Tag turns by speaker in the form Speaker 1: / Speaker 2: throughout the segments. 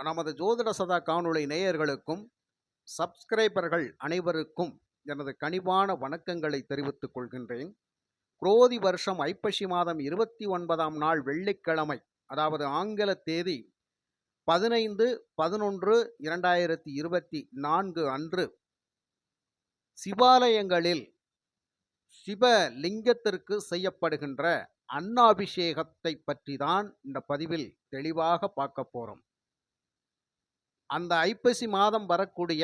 Speaker 1: நமது ஜோதிட சதா காணொளி நேயர்களுக்கும் சப்ஸ்கிரைபர்கள் அனைவருக்கும் எனது கனிவான வணக்கங்களை தெரிவித்துக் கொள்கின்றேன். குரோதி வருஷம் ஐப்பசி மாதம் இருபத்தி ஒன்பதாம் நாள் வெள்ளிக்கிழமை அதாவது ஆங்கில தேதி பதினைந்து பதினொன்று இரண்டாயிரத்தி இருபத்தி நான்கு அன்று சிவாலயங்களில் சிவலிங்கத்திற்கு செய்யப்படுகின்ற அன்னாபிஷேகத்தை பற்றி தான் இந்த பதிவில் தெளிவாக பார்க்க போகிறோம் அந்த ஐப்பசி மாதம் வரக்கூடிய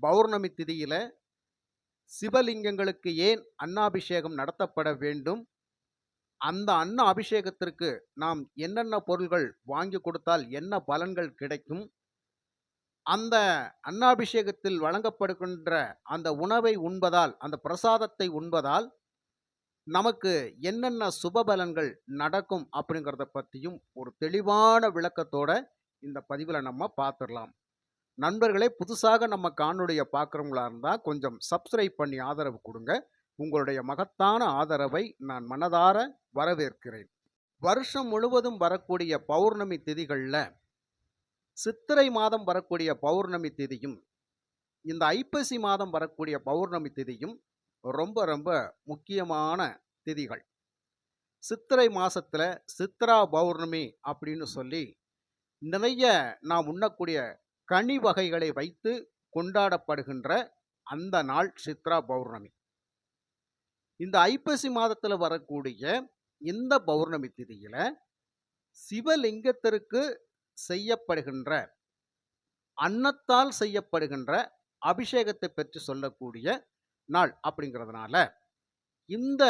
Speaker 1: பௌர்ணமி திதியில் சிவலிங்கங்களுக்கு ஏன் அன்னாபிஷேகம் நடத்தப்பட வேண்டும்? அந்த அன்ன அபிஷேகத்திற்கு நாம் என்னென்ன பொருள்கள் வாங்கி கொடுத்தால் என்ன பலன்கள் கிடைக்கும்? அந்த அன்னாபிஷேகத்தில் வழங்கப்படுகின்ற அந்த உணவை உண்பதால் அந்த பிரசாதத்தை உண்பதால் நமக்கு என்னென்ன சுபபலன்கள் நடக்கும் அப்படிங்கிறத பற்றியும் ஒரு தெளிவான விளக்கத்தோட இந்த பதிவில் நம்ம பார்த்துடலாம் நண்பர்களே புதுசாக நம்ம காணொலியை பார்க்குறவங்களா இருந்தால் கொஞ்சம் சப்ஸ்கிரைப் பண்ணி ஆதரவு கொடுங்க. உங்களுடைய மகத்தான ஆதரவை நான் மனதார வரவேற்கிறேன். வருஷம் முழுவதும் வரக்கூடிய பௌர்ணமி திதிகளில் சித்திரை மாதம் வரக்கூடிய பௌர்ணமி திதியும் இந்த ஐப்பசி மாதம் வரக்கூடிய பௌர்ணமி திதியும் ரொம்ப ரொம்ப முக்கியமான திதிகள். சித்திரை மாதத்தில் சித்ரா பௌர்ணமி அப்படின்னு சொல்லி நிறைய நாம் உண்ணக்கூடிய கனி வகைகளை வைத்து கொண்டாடப்படுகின்ற அந்த நாள் சித்ரா பௌர்ணமி. இந்த ஐப்பசி மாதத்துல வரக்கூடிய இந்த பௌர்ணமி திதியில சிவலிங்கத்திற்கு செய்யப்படுகின்ற அன்னத்தால் செய்யப்படுகின்ற அபிஷேகத்தை பற்றி சொல்லக்கூடிய நாள் அப்படிங்கிறதுனால இந்த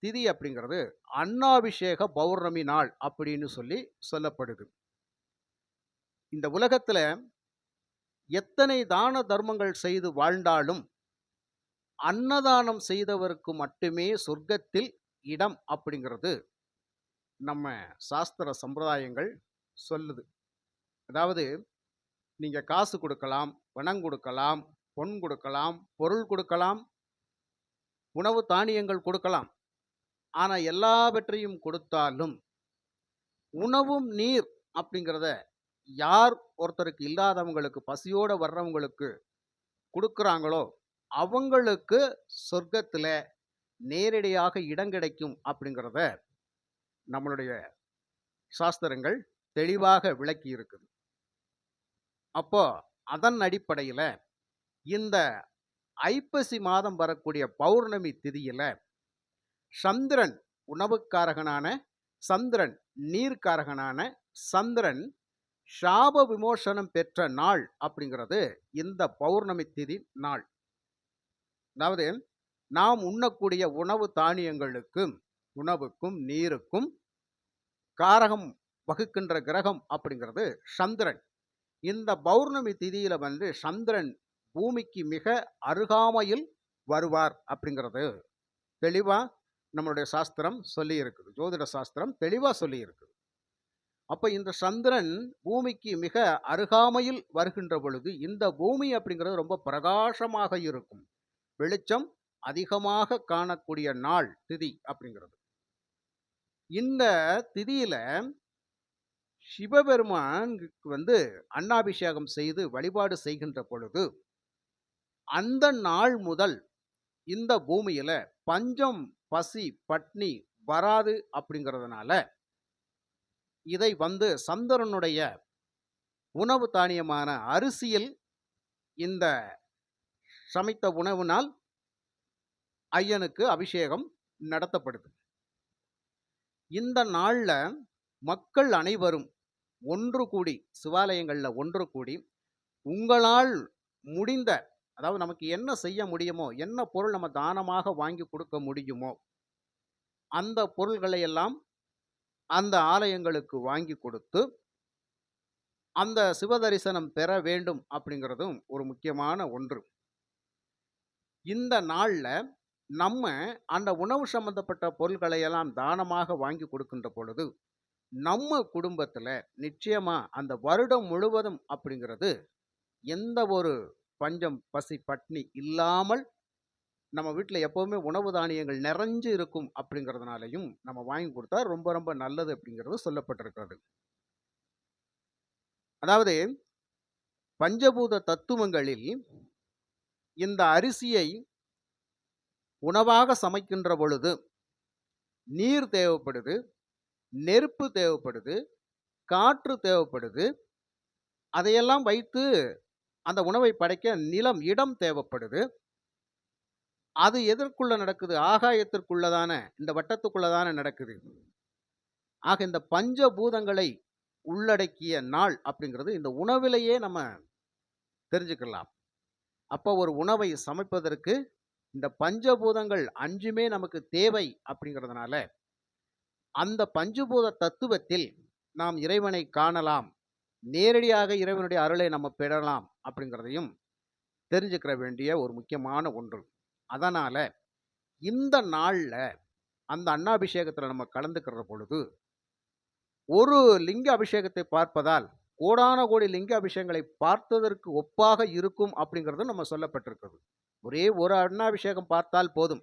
Speaker 1: திதி அப்படிங்கிறது அன்னாபிஷேக பௌர்ணமி நாள் அப்படின்னு சொல்லி சொல்லப்படுது. இந்த உலகத்தில் எத்தனை தான தர்மங்கள் செய்து வாழ்ந்தாலும் அன்னதானம் செய்தவருக்கு மட்டுமே சொர்க்கத்தில் இடம் அப்படிங்கிறது நம்ம சாஸ்திர சம்பிரதாயங்கள் சொல்லுது. அதாவது நீங்கள் காசு கொடுக்கலாம் பணம் கொடுக்கலாம் பொன் கொடுக்கலாம் பொருள் கொடுக்கலாம் உணவு தானியங்கள் கொடுக்கலாம். ஆனால் எல்லாவற்றையும் கொடுத்தாலும் உணவும் நீர் அப்படிங்கிறத யார் ஒருத்தருக்கு இல்லாதவங்களுக்கு பசியோட வர்றவங்களுக்கு கொடுக்குறாங்களோ அவங்களுக்கு சொர்க்கத்துல நேரடியாக இடம் கிடைக்கும் அப்படிங்கிறத நம்மளுடைய சாஸ்திரங்கள் தெளிவாக விளக்கி இருக்குது. அப்போ அதன் அடிப்படையில் இந்த ஐப்பசி மாதம் வரக்கூடிய பௌர்ணமி திதியில சந்திரன் உணவுக்காரகனான சந்திரன் நீர்க்காரகனான சந்திரன் சாப விமோசனம் பெற்ற நாள் அப்படிங்கிறது இந்த பௌர்ணமி திதி நாள். அதாவது நாம் உண்ணக்கூடிய உணவு தானியங்களுக்கும் உணவுக்கும் நீருக்கும் காரகம் வகுக்கின்ற கிரகம் அப்படிங்கிறது சந்திரன். இந்த பௌர்ணமி திதியில் வந்து சந்திரன் பூமிக்கு மிக அருகாமையில் வருவார் அப்படிங்கிறது தெளிவாக நம்மளுடைய சாஸ்திரம் சொல்லி இருக்குது ஜோதிட சாஸ்திரம் தெளிவாக சொல்லி இருக்குது அப்போ இந்த சந்திரன் பூமிக்கு மிக அருகாமையில் வருகின்ற பொழுது இந்த பூமி அப்படிங்கிறது ரொம்ப பிரகாசமாக இருக்கும். வெளிச்சம் அதிகமாக காணக்கூடிய நாள் திதி அப்படிங்கிறது. இந்த திதியில சிவபெருமானுக்கு வந்து அன்னாபிஷேகம் செய்து வழிபாடு செய்கின்ற பொழுது அந்த நாள் முதல் இந்த பூமியில பஞ்சம் பசி பட்னி வராது அப்படிங்கிறதுனால இதை வந்து சந்தரனுடைய உணவு தானியமான அரிசியில் இந்த சமைத்த உணவினால் ஐயனுக்கு அபிஷேகம் நடத்தப்படுது. இந்த நாளில் மக்கள் அனைவரும் ஒன்று கூடி சிவாலயங்களில் ஒன்று கூடி உங்களால் முடிந்த அதாவது நமக்கு என்ன செய்ய முடியுமோ என்ன பொருள் நம்ம தானமாக வாங்கி கொடுக்க முடியுமோ அந்த பொருள்களை எல்லாம் அந்த ஆலயங்களுக்கு வாங்கி கொடுத்து அந்த சிவதரிசனம் பெற வேண்டும் அப்படிங்கிறதும் ஒரு முக்கியமான ஒன்று. இந்த நாள்ல நம்ம அந்த உணவு சம்பந்தப்பட்ட பொருட்களை எல்லாம் தானமாக வாங்கி கொடுக்கின்ற பொழுது நம்ம குடும்பத்துல நிச்சயமா அந்த வருடம் முழுவதும் அப்படிங்கிறது எந்த ஒரு பஞ்சம் பசி பட்னி இல்லாமல் நம்ம வீட்டில் எப்போவுமே உணவு தானியங்கள் நிறைஞ்சு இருக்கும் அப்படிங்கிறதுனாலையும் நம்ம வாங்கி கொடுத்தா ரொம்ப ரொம்ப நல்லது அப்படிங்கிறது சொல்லப்பட்டிருக்கிறது. அதாவது பஞ்சபூத தத்துவங்களில் இந்த அரிசியை உணவாக சமைக்கின்ற பொழுது நீர் தேவைப்படுது நெருப்பு தேவைப்படுது காற்று தேவைப்படுது. அதையெல்லாம் வைத்து அந்த உணவை படைக்க நிலம் இடம் தேவைப்படுது. அது எதற்குள்ள நடக்குது? ஆகாயத்திற்குள்ளதான. இந்த வட்டத்துக்குள்ளதான நடக்குது. ஆக இந்த பஞ்சபூதங்களை உள்ளடக்கிய நாள் அப்படிங்கிறது இந்த உணவிலேயே நம்ம தெரிஞ்சுக்கலாம். அப்போ ஒரு உணவை சமைப்பதற்கு இந்த பஞ்சபூதங்கள் அஞ்சுமே நமக்கு தேவை அப்படிங்கிறதுனால அந்த பஞ்சபூத தத்துவத்தில் நாம் இறைவனை காணலாம். நேரடியாக இறைவனுடைய அருளை நம்ம பெறலாம் அப்படிங்கிறதையும் தெரிஞ்சுக்கிற வேண்டிய ஒரு முக்கியமான ஒன்று. அதனால் இந்த நாளில் அந்த அன்னாபிஷேகத்தில் நம்ம கலந்துக்கிற பொழுது ஒரு லிங்க அபிஷேகத்தை பார்ப்பதால் கோடான கோடி லிங்க அபிஷேகங்களை பார்த்ததற்கு ஒப்பாக இருக்கும் அப்படிங்கிறது நம்ம சொல்லப்பட்டிருக்கிறது. ஒரே ஒரு அன்னாபிஷேகம் பார்த்தால் போதும்.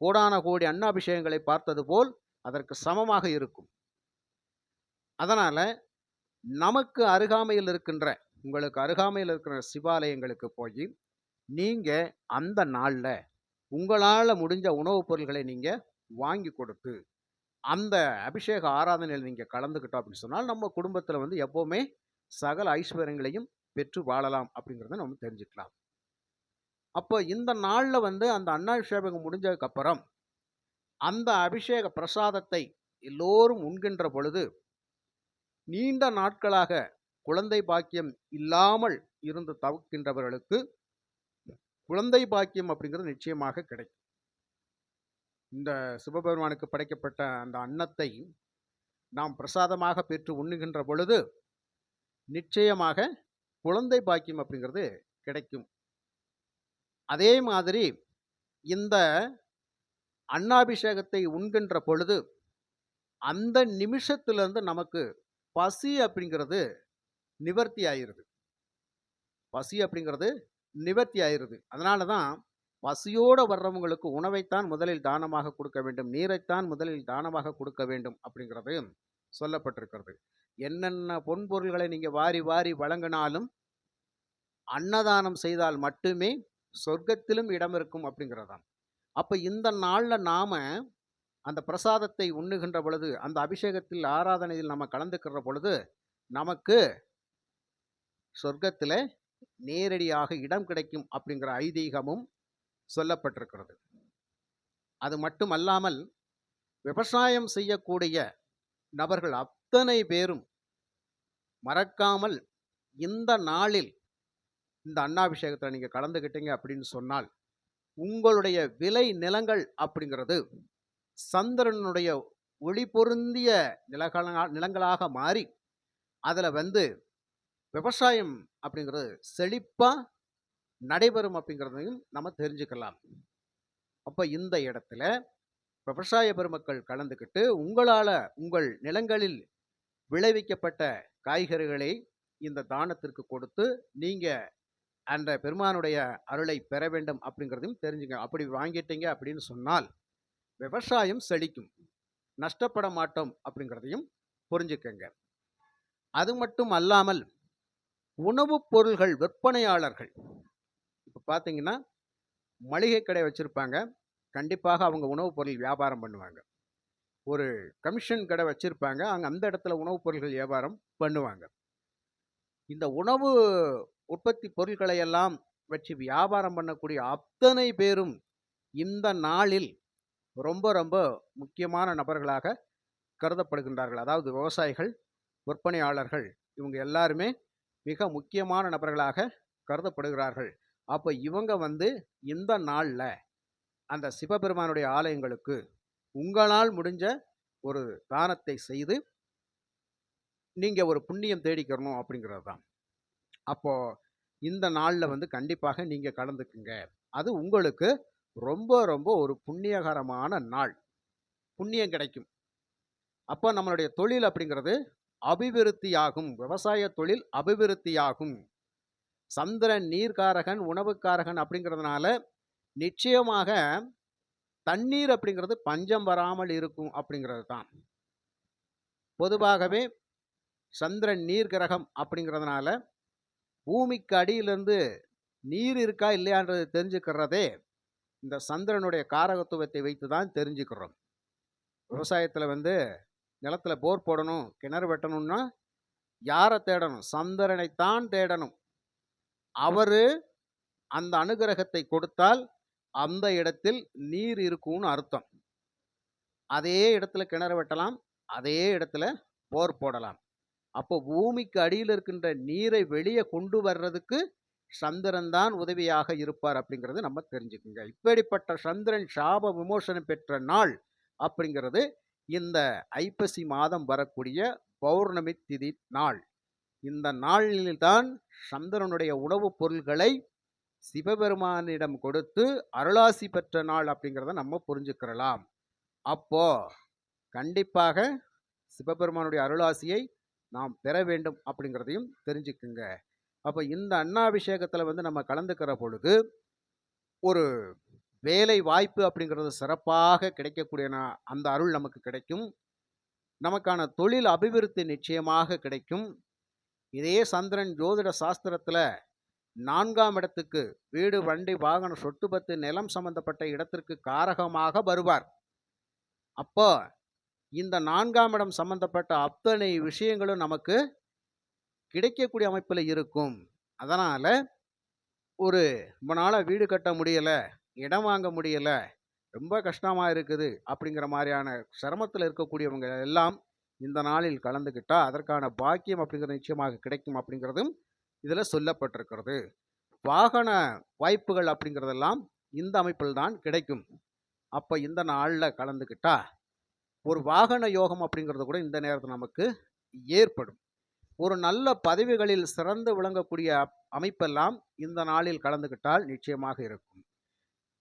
Speaker 1: கோடான கோடி அன்னாபிஷேகங்களை பார்த்தது போல் அதற்கு சமமாக இருக்கும். அதனால் நமக்கு அருகாமையில் இருக்கின்ற உங்களுக்கு அருகாமையில் இருக்கிற சிவாலயங்களுக்கு போய் நீங்கள் அந்த நாளில் உங்களால் முடிஞ்ச உணவுப் பொருள்களை நீங்கள் வாங்கி கொடுத்து அந்த அபிஷேக ஆராதனையில் நீங்கள் கலந்துக்கிட்டோம் அப்படின்னு சொன்னால் நம்ம குடும்பத்தில் வந்து எப்போவுமே சகல ஐஸ்வர்யங்களையும் பெற்று வாழலாம் அப்படிங்கிறத நம்ம தெரிஞ்சுக்கலாம். அப்போ இந்த நாளில் வந்து அந்த அன்னாபிஷேகம் முடிஞ்சதுக்கு முடிஞ்சதுக்கப்புறம் அந்த அபிஷேக பிரசாதத்தை எல்லோரும் உண்கின்ற பொழுது நீண்ட நாட்களாக குழந்தை பாக்கியம் இல்லாமல் இருந்து தவிக்கின்றவர்களுக்கு குழந்தை பாக்கியம் அப்படிங்கிறது நிச்சயமாக கிடைக்கும். இந்த சிவபெருமானுக்கு படைக்கப்பட்ட அந்த அன்னத்தை நாம் பிரசாதமாக பெற்று உண்ணுகின்ற பொழுது நிச்சயமாக குழந்தை பாக்கியம் அப்படிங்கிறது கிடைக்கும். அதே மாதிரி இந்த அன்னாபிஷேகத்தை உண்கின்ற பொழுது அந்த நிமிஷத்திலிருந்து நமக்கு பசி அப்படிங்கிறது நிவர்த்தி ஆயிடுது பசி அப்படிங்கிறது நிவர்த்தி ஆயிடுது அதனால தான் பசியோடு வர்றவங்களுக்கு உணவைத்தான் முதலில் தானமாக கொடுக்க வேண்டும். நீரைத்தான் முதலில் தானமாக கொடுக்க வேண்டும் அப்படிங்கிறது சொல்லப்பட்டிருக்கிறது. என்னென்ன பொன்பொருள்களை நீங்கள் வாரி வாரி வழங்கினாலும் அன்னதானம் செய்தால் மட்டுமே சொர்க்கத்திலும் இடம் இருக்கும் அப்படிங்கிறதாம். அப்போ இந்த நாளில் நாம் அந்த பிரசாதத்தை உண்ணுகின்ற பொழுது அந்த அபிஷேகத்தில் ஆராதனையில் நம்ம கலந்துக்கிற பொழுது நமக்கு சொர்க்கத்தில் நேரடியாக இடம் கிடைக்கும் அப்படிங்கிற ஐதீகமும் சொல்லப்பட்டிருக்கிறது. அது மட்டுமல்லாமல் விவசாயம் செய்யக்கூடிய நபர்கள் அத்தனை பேரும் மறக்காமல் இந்த நாளில் இந்த அன்னாபிஷேகத்தில் நீங்கள் கலந்துக்கிட்டீங்க அப்படின்னு சொன்னால் உங்களுடைய விலை நிலங்கள் அப்படிங்கிறது சந்திரனுடைய ஒளி பொருந்திய நிலங்களா நிலங்களாக மாறி அதில் வந்து விவசாயம் அப்படிங்கிறது செழிப்பாக நடைபெறும் அப்படிங்கிறதையும் நம்ம தெரிஞ்சுக்கலாம். அப்போ இந்த இடத்துல விவசாய பெருமக்கள் கலந்துக்கிட்டு உங்களால் உங்கள் நிலங்களில் விளைவிக்கப்பட்ட காய்கறிகளை இந்த தானத்திற்கு கொடுத்து நீங்கள் அந்த பெருமானுடைய அருளை பெற வேண்டும் அப்படிங்கிறதையும் தெரிஞ்சுங்க. அப்படி வாங்கிட்டீங்க அப்படின்னு சொன்னால் விவசாயம் செழிக்கும். நஷ்டப்பட மாட்டோம் அப்படிங்கிறதையும் புரிஞ்சுக்கங்க. அது மட்டும் அல்லாமல் உணவுப் பொருள்கள் விற்பனையாளர்கள். இப்போ பார்த்தீங்கன்னா மளிகை கடை வச்சுருப்பாங்க. கண்டிப்பாக அவங்க உணவுப் பொருள் வியாபாரம் பண்ணுவாங்க. ஒரு கமிஷன் கடை வச்சுருப்பாங்க. அங்கே அந்த இடத்துல உணவுப் பொருள்கள் வியாபாரம் பண்ணுவாங்க. இந்த உணவு உற்பத்தி பொருட்களை எல்லாம் வச்சு வியாபாரம் பண்ணக்கூடிய அத்தனை பேரும் இந்த நாளில் ரொம்ப ரொம்ப முக்கியமான நபர்களாக கருதப்படுகின்றார்கள். அதாவது விவசாயிகள் விற்பனையாளர்கள் இவங்க எல்லாருமே மிக முக்கியமான நபர்களாக கருதப்படுகிறார்கள். அப்போ இவங்க வந்து இந்த நாளில் அந்த சிவபெருமானுடைய ஆலயங்களுக்கு உங்களால் முடிஞ்ச ஒரு தானத்தை செய்து நீங்கள் ஒரு புண்ணியம் தேடிக்கிறணும் அப்படிங்கிறது தான். அப்போது இந்த நாளில் வந்து கண்டிப்பாக நீங்கள் கலந்துக்குங்க. அது உங்களுக்கு ரொம்ப ரொம்ப ஒரு புண்ணியகரமான நாள். புண்ணியம் கிடைக்கும். அப்போ நம்மளுடைய தொழில் அப்படிங்கிறது அபிவிருத்தியாகும். விவசாய தொழில் அபிவிருத்தியாகும். சந்திரன் நீர்க்காரகன் உணவுக்காரகன் அப்படிங்கிறதுனால நிச்சயமாக தண்ணீர் அப்படிங்கிறது பஞ்சம் வராமல் இருக்கும் அப்படிங்கிறது தான். பொதுவாகவே சந்திரன் நீர் கிரகம் அப்படிங்கிறதுனால பூமிக்கு அடியிலிருந்து நீர் இருக்கா இல்லையான்றது தெரிஞ்சுக்கிறதே இந்த சந்திரனுடைய காரகத்துவத்தை வைத்து தான் தெரிஞ்சுக்கிறோம். விவசாயத்தில் வந்து நிலத்துல போர் போடணும் கிணறு வெட்டணும்னா யாரை தேடணும்? சந்திரனைத்தான் தேடணும். அவர் அந்த அனுகிரகத்தை கொடுத்தால் அந்த இடத்தில் நீர் இருக்கும்னு அர்த்தம். அதே இடத்துல கிணறு வெட்டலாம் அதே இடத்துல போர் போடலாம். அப்போ பூமிக்கு அடியில் இருக்கின்ற நீரை வெளியே கொண்டு வர்றதுக்கு சந்திரன் தான் உதவியாக இருப்பார் அப்படிங்கிறது நம்ம தெரிஞ்சுக்குங்க. இப்படிப்பட்ட சந்திரன் சாப விமோசனம் பெற்ற நாள் அப்படிங்கிறது இந்த ஐப்பசி மாதம் வரக்கூடிய பௌர்ணமி திதி நாள். இந்த நாளில்தான் சந்திரனுடைய உணவுப் பொருள்களை சிவபெருமானிடம் கொடுத்து அருளாசி பெற்ற நாள் அப்படிங்கிறத நம்ம புரிஞ்சுக்கிறலாம். அப்போ கண்டிப்பாக சிவபெருமானுடைய அருளாசியை நாம் பெற வேண்டும் அப்படிங்கிறதையும் தெரிஞ்சுக்குங்க. அப்போ இந்த அன்னாபிஷேகத்தில் வந்து நம்ம கலந்துக்கிற பொழுது ஒரு வேலை வாய்ப்பு அப்படிங்கிறது சிறப்பாக கிடைக்கக்கூடிய அந்த அருள் நமக்கு கிடைக்கும். நமக்கான தொழில் அபிவிருத்தி நிச்சயமாக கிடைக்கும். இதே சந்திரன் ஜோதிட சாஸ்திரத்தில் நான்காம் இடத்துக்கு வீடு வண்டி வாகனம் சொத்து பத்து நிலம் சம்பந்தப்பட்ட இடத்திற்கு காரகமாக வருவார். அப்போ இந்த நான்காம் இடம் சம்பந்தப்பட்ட அத்தனை விஷயங்களும் நமக்கு கிடைக்கக்கூடிய அமைப்பில் இருக்கும். அதனால் ஒரு ரொம்ப நாளாக வீடு கட்ட முடியலை இடம் வாங்க முடியலை ரொம்ப கஷ்டமாக இருக்குது அப்படிங்கிற மாதிரியான சிரமத்தில் இருக்கக்கூடியவங்க எல்லாம் இந்த நாளில் கலந்துக்கிட்டால் அதற்கான பாக்கியம் அப்படிங்கிறது நிச்சயமாக கிடைக்கும் அப்படிங்கிறதும் இதில் சொல்லப்பட்டிருக்கிறது. வாகன வாய்ப்புகள் அப்படிங்கிறதெல்லாம் இந்த அமைப்பில் தான் கிடைக்கும். அப்போ இந்த நாளில் கலந்துக்கிட்டா ஒரு வாகன யோகம் அப்படிங்கிறது கூட இந்த நேரத்தில் நமக்கு ஏற்படும். ஒரு நல்ல பதவிகளில் சிறந்து விளங்கக்கூடிய அமைப்பெல்லாம் இந்த நாளில் கலந்துக்கிட்டால் நிச்சயமாக இருக்கும்.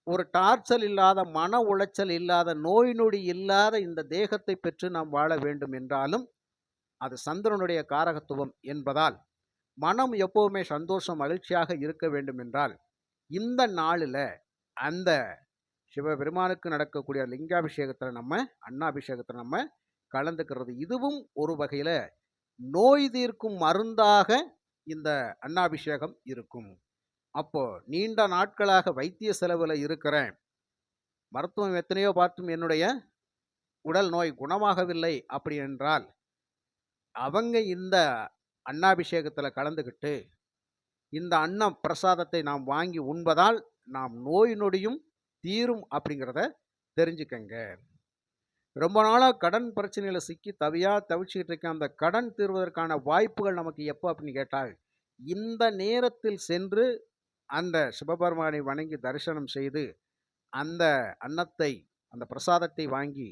Speaker 1: ஒரு டார்ச்சல் இல்லாத மன உளைச்சல் இல்லாத நோய் நொடி இல்லாத இந்த தேகத்தை பெற்று நாம் வாழ வேண்டும் என்றாலும் அது சந்திரனுடைய காரகத்துவம் என்பதால் மனம் எப்போவுமே சந்தோஷம் மகிழ்ச்சியாக இருக்க வேண்டும் என்றால் இந்த நாளில் அந்த சிவபெருமானுக்கு நடக்கக்கூடிய லிங்காபிஷேகத்தில் நம்ம அண்ணாபிஷேகத்தில் நம்ம கலந்துக்கிறது. இதுவும் ஒரு வகையில் நோய் தீர்க்கும் மருந்தாக இந்த அன்னாபிஷேகம் இருக்கும். அப்போ நீண்ட நாட்களாக வைத்திய செலவில் இருக்கிறேன். மருத்துவம் எத்தனையோ பார்த்தும் என்னுடைய உடல் நோய் குணமாகவில்லை அப்படி என்றால் அவங்க இந்த அன்னாபிஷேகத்தில் கலந்துக்கிட்டு இந்த அன்னம் பிரசாதத்தை நாம் வாங்கி உண்பதால் நாம் நோய் நொடியும் தீரும் அப்படிங்கிறத தெரிஞ்சுக்கங்க. ரொம்ப நாளாக கடன் பிரச்சனையில் சிக்கி தவியாக தவிச்சுக்கிட்டு இருக்க அந்த கடன் தீர்வதற்கான வாய்ப்புகள் நமக்கு எப்போ அப்படின்னு கேட்டால் இந்த நேரத்தில் சென்று அந்த சிவபெருமானை வணங்கி தரிசனம் செய்து அந்த அன்னத்தை அந்த பிரசாதத்தை வாங்கி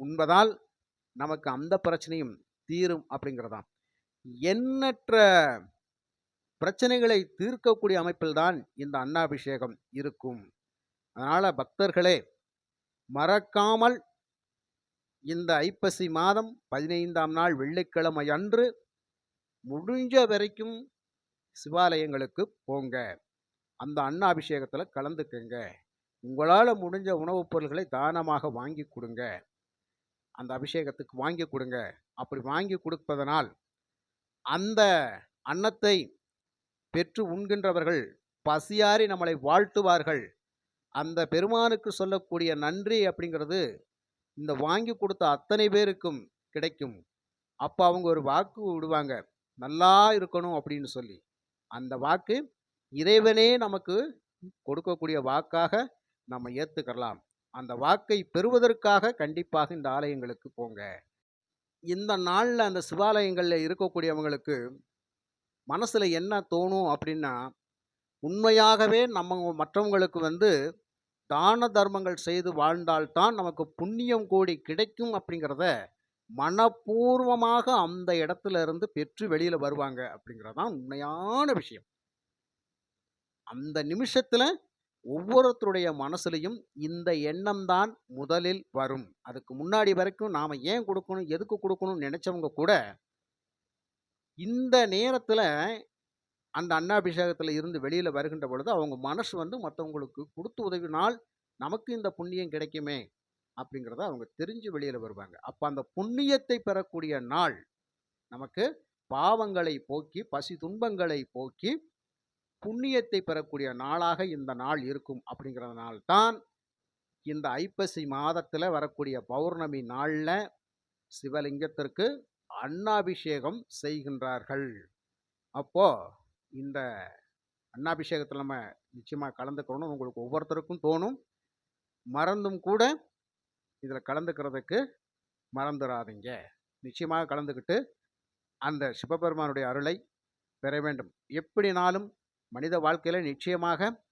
Speaker 1: உண்பதால் நமக்கு அந்த பிரச்சனையும் தீரும் அப்படிங்கிறதாம். எண்ணற்ற பிரச்சனைகளை தீர்க்கக்கூடிய அமைப்பில்தான் இந்த அன்னாபிஷேகம் இருக்கும். அதனால் பக்தர்களே மறக்காமல் இந்த ஐப்பசி மாதம் பதினைந்தாம் நாள் வெள்ளிக்கிழமை அன்று முடிஞ்ச வரைக்கும் சிவாலயங்களுக்கு போங்க. அந்த அன்னாபிஷேகத்தில் கலந்துக்குங்க. உங்களால் முடிஞ்ச உணவுப் பொருள்களை தானமாக வாங்கி கொடுங்க. அந்த அபிஷேகத்துக்கு வாங்கி கொடுங்க. அப்படி வாங்கி கொடுப்பதனால் அந்த அன்னத்தை பெற்று உண்கின்றவர்கள் பசியாறி நம்மளை வாழ்த்துவார்கள். அந்த பெருமானுக்கு சொல்லக்கூடிய நன்றி அப்படிங்கிறது இந்த வாங்கி கொடுத்த அத்தனை பேருக்கும் கிடைக்கும். அப்போ அவங்க ஒரு வாக்கு விடுவாங்க. நல்லா இருக்கணும் அப்படின்னு சொல்லி. அந்த வாக்கு இறைவனே நமக்கு கொடுக்கக்கூடிய வாக்காக நம்ம ஏற்றுக்கலாம் அந்த வாக்கை பெறுவதற்காக கண்டிப்பாக இந்த ஆலயங்களுக்கு போங்க. இந்த நாளில் அந்த சிவாலயங்களில் இருக்கக்கூடியவங்களுக்கு மனசில் என்ன தோணும் அப்படின்னா உண்மையாகவே நம்ம மற்றவங்களுக்கு வந்து தான தர்மங்கள் செய்து வாழ்ந்தால்தான் நமக்கு புண்ணியம் கோடி கிடைக்கும் அப்படிங்கிறத மனப்பூர்வமாக அந்த இடத்துல இருந்து பெற்று வெளியில் வருவாங்க அப்படிங்கிறதான் உண்மையான விஷயம். அந்த நிமிஷத்தில் ஒவ்வொருத்தருடைய மனசுலையும் இந்த எண்ணம் தான் முதலில் வரும். அதுக்கு முன்னாடி வரைக்கும் நாம் ஏன் கொடுக்கணும் எதுக்கு கொடுக்கணும்னு நினச்சவங்க கூட இந்த நேரத்தில் அந்த அன்னாபிஷேகத்தில் இருந்து வெளியில் வருகின்ற பொழுது அவங்க மனசு வந்து மற்றவங்களுக்கு கொடுத்து உதவினால் நமக்கு இந்த புண்ணியம் கிடைக்குமே அப்படிங்கிறத அவங்க தெரிஞ்சு வெளியில் வருவாங்க. அப்போ அந்த புண்ணியத்தை பெறக்கூடிய நாள் நமக்கு பாவங்களை போக்கி பசி துன்பங்களை போக்கி புண்ணியத்தை பெறக்கூடிய நாளாக இந்த நாள் இருக்கும் அப்படிங்கிறதுனால தான் இந்த ஐப்பசி மாதத்தில் வரக்கூடிய பௌர்ணமி நாளில் சிவலிங்கத்திற்கு அன்னாபிஷேகம் செய்கின்றார்கள். அப்போது இந்த அன்னாபிஷேகத்தில் நம்ம நிச்சயமாக கலந்துக்கணும்னு உங்களுக்கு ஒவ்வொருத்தருக்கும் தோணும். மறந்தும் கூட இதில் கலந்துக்கிறதுக்கு மறந்துடாதீங்க நிச்சயமாக கலந்துக்கிட்டு அந்த சிவபெருமானுடைய அருளை பெற வேண்டும். எப்படினாலும் மனித வாழ்க்கையில் நிச்சயமாக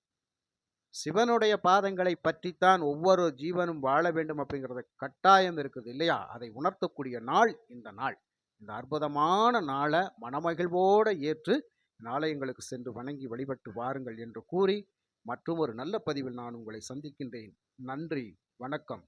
Speaker 1: சிவனுடைய பாதங்களை பற்றித்தான் ஒவ்வொரு ஜீவனும் வாழ வேண்டும் அப்படிங்கிறது கட்டாயம் இருக்குது இல்லையா? அதை உணர்த்தக்கூடிய நாள் இந்த நாள். இந்த அற்புதமான நாளை மனமகிழ்வோடு ஏற்று நாளையங்களுக்கு சென்று வணங்கி வழிபட்டு வாருங்கள் என்று கூறி மற்றும் ஒரு நல்ல பதிவில் நான் உங்களை சந்திக்கின்றேன். நன்றி. வணக்கம்.